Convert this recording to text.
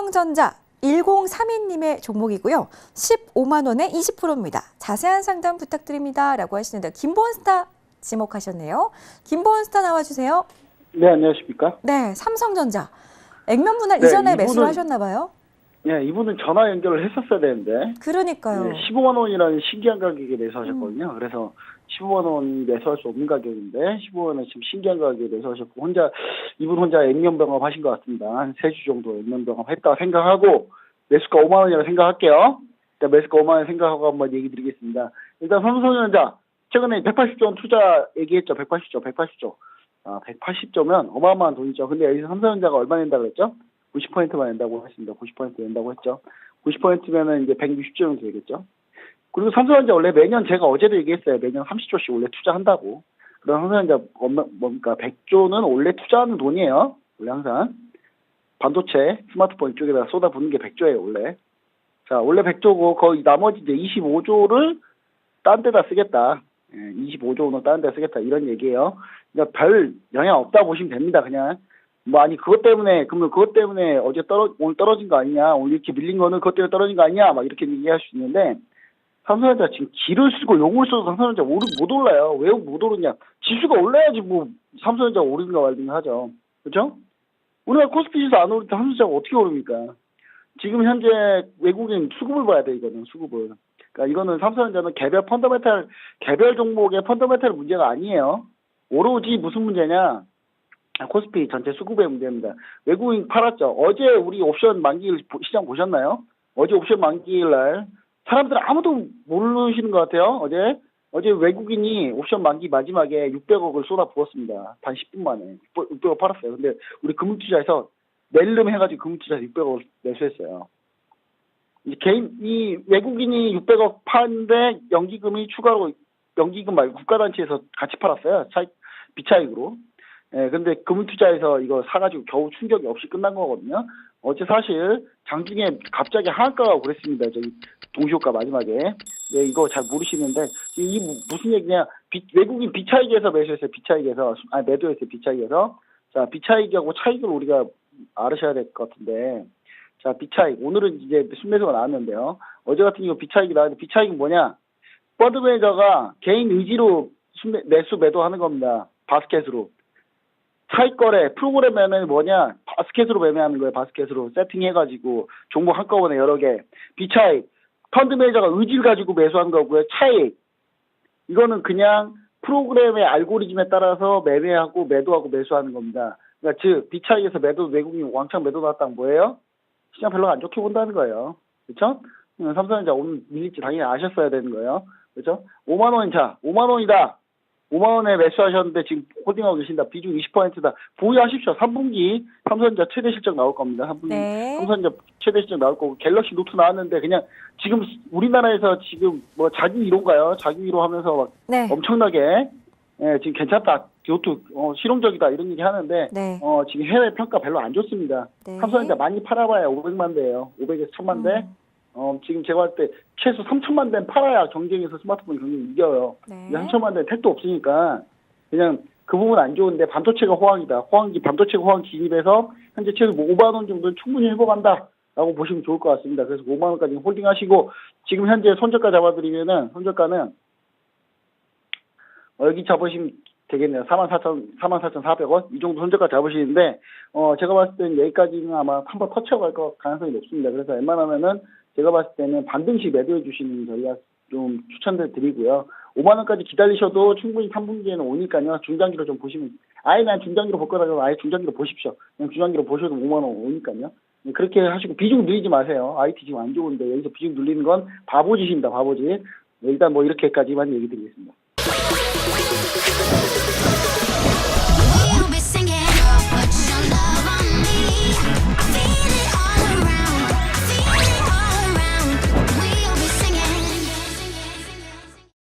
삼성전자 1032님의 종목이고요. 15만 원에 20%입니다. 자세한 상담 부탁드립니다. 라고 하시는데 김보원스타 지목하셨네요. 김보원스타 나와주세요. 네, 안녕하십니까? 네, 삼성전자. 액면 분할 네, 이전에 매수를 하셨나 봐요. 네, 이분은 전화 연결을 했었어야 되는데 그러니까요. 네, 15만 원이라는 신기한 가격에 매수하셨거든요. 그래서 15만 원이 매수할 수 없는 가격인데 15만 원에 지금 신기한 가격에 매수하셨고 혼자 이분 혼자 액면 병합 하신 것 같습니다. 한 세 주 정도 액면 병합 했다 생각하고 매수가 5만 원이라고 생각할게요. 일단 매수가 5만 원 생각하고 한번 얘기 드리겠습니다. 일단 삼성전자 최근에 180조 원 투자 얘기했죠. 180조, 180조. 아, 180조면 어마어마한 돈이죠. 근데 여기서 삼성전자가 얼마 낸다고 그랬죠? 90%만 낸다고 했습니다. 90% 낸다고 했죠. 90%면은 이제 160조 정도 되겠죠. 그리고 삼성전자 원래 매년 제가 어제도 얘기했어요. 매년 30조씩 원래 투자한다고. 그럼 얼마- 뭡니까 100조는 원래 투자하는 돈이에요. 원래 항상 반도체, 스마트폰 이쪽에다 쏟아붓는 게 100조예요 원래. 자 원래 100조고 거의 나머지 이제 25조를 딴 데다 쓰겠다. 예, 25조는 딴 데다 쓰겠다 이런 얘기예요. 그러니까 별 영향 없다 보시면 됩니다. 그냥 뭐 아니 그것 때문에 그러면 그것 때문에 어제 떨어 오늘 떨어진 거 아니냐 오늘 이렇게 밀린 거는 그것 때문에 떨어진 거 아니냐 막 이렇게 얘기할 수 있는데 삼성전자 지금 기를 쓰고 용을 써도 삼성전자 오르, 못 올라요. 왜 못 오르냐? 지수가 올라야지 뭐 삼성전자 오르는가 말든가 하죠. 그렇죠? 우리가 코스피 지수 안때 삼성전자가 어떻게 오릅니까? 지금 현재 외국인 수급을 봐야 돼 이거는 수급을. 그러니까 이거는 삼성전자는 개별 펀더멘탈 개별 종목의 펀더멘탈 문제가 아니에요. 오로지 무슨 문제냐 코스피 전체 수급의 문제입니다. 외국인 팔았죠. 어제 우리 옵션 만기일 보- 시장 보셨나요? 어제 옵션 만기일 날 사람들 아무도 모르시는 것 같아요. 어제 어제 외국인이 옵션 만기 마지막에 600억을 쏟아 부었습니다. 단 10분 만에 600억 팔았어요. 근데 우리 금융투자에서 낼름 해가지고 금융투자 600억을 매수했어요. 이 개인 이 외국인이 600억 파는데 연기금이 추가로 연기금 말고 국가단체에서 같이 팔았어요. 차익 비차익으로. 예, 근데 금융투자에서 이거 사가지고 겨우 충격이 없이 끝난 거거든요. 어제 사실 장중에 갑자기 하한가가 그랬습니다. 저기 동시효과 마지막에. 네, 이거 잘 모르시는데 이 무- 무슨 얘기냐? 비- 외국인 비차익에서 매수했어요. 비차익에서 아 매도했어요. 비차익에서. 자, 비차익하고 차익을 우리가 알으셔야 될 것 같은데. 자, 비차익. 오늘은 이제 순매수가 나왔는데요. 어제 같은 경우 비차익이 나왔는데 비차익은 뭐냐? 펀드 매니저가 개인 의지로 순매, 매수 매도하는 겁니다. 바스켓으로. 차익 거래 프로그램 매매는 뭐냐? 바스켓으로 매매하는 거예요. 바스켓으로 세팅해가지고 종목 한꺼번에 여러 개. 비차익. 펀드 매니저가 의지를 가지고 매수한 거고요. 차익. 이거는 그냥 프로그램의 알고리즘에 따라서 매매하고 매도하고 매수하는 겁니다. 그러니까 즉 비차익에서 매도 외국인 왕창 매도 나왔다는 뭐예요. 시장 별로 안 좋게 본다는 거예요. 그렇죠 삼성전자 오늘 밀릴지 당연히 아셨어야 되는 거예요. 그렇죠 5만 원이 자 5만 원이다 5만 원에 매수하셨는데 지금 홀딩하고 계신다. 비중 20%다. 보유하십시오. 3분기 삼성전자 최대 실적 나올 겁니다. 3분기 네. 삼성전자 최대 실적 나올 거고 갤럭시 노트 나왔는데 그냥 지금 우리나라에서 지금 뭐 자기 위로인가요? 자기 위로 하면서 막 네. 엄청나게 예, 지금 괜찮다. 교토 어, 실용적이다 이런 얘기 하는데 네. 어, 지금 해외 평가 별로 안 좋습니다. 네. 삼성전자 많이 팔아봐야 500만 대예요. 500에서 1000만 대. 음. 어, 지금 제가 볼때 최소 3천만 대는 팔아야 경쟁에서 스마트폰 경쟁 이겨요. 네. 이 3천만 대는 택도 없으니까 그냥 그 부분 안 좋은데 반도체가 호황이다. 호황기 반도체가 호황 진입해서 현재 최소 뭐 5만 원 정도는 충분히 회복한다 라고 보시면 좋을 것 같습니다. 그래서 5만 원까지 홀딩하시고 지금 현재 손저가 잡아드리면은 손저가는 어, 여기 잡으시면 되겠네요. 44,000, 44,400원? 이 정도 손저가 잡으시는데, 어, 제가 봤을 때는 여기까지는 아마 한번 터치하고 갈거 가능성이 높습니다. 그래서 웬만하면은 제가 봤을 때는 반등씩 매도해 주시는 저희가 좀 추천을 드리고요. 5만 원까지 기다리셔도 충분히 3분기에는 오니까요. 중장기로 좀 보시면, 아예 난 중장기로 볼 거라고 아예 중장기로 보십시오. 그냥 중장기로 보셔도 5만 원 오니까요. 네, 그렇게 하시고 비중 늘리지 마세요. IT 지금 안 좋은데 여기서 비중 늘리는 건 바보짓입니다. 바보짓. 네, 일단 뭐 이렇게까지만 얘기 드리겠습니다.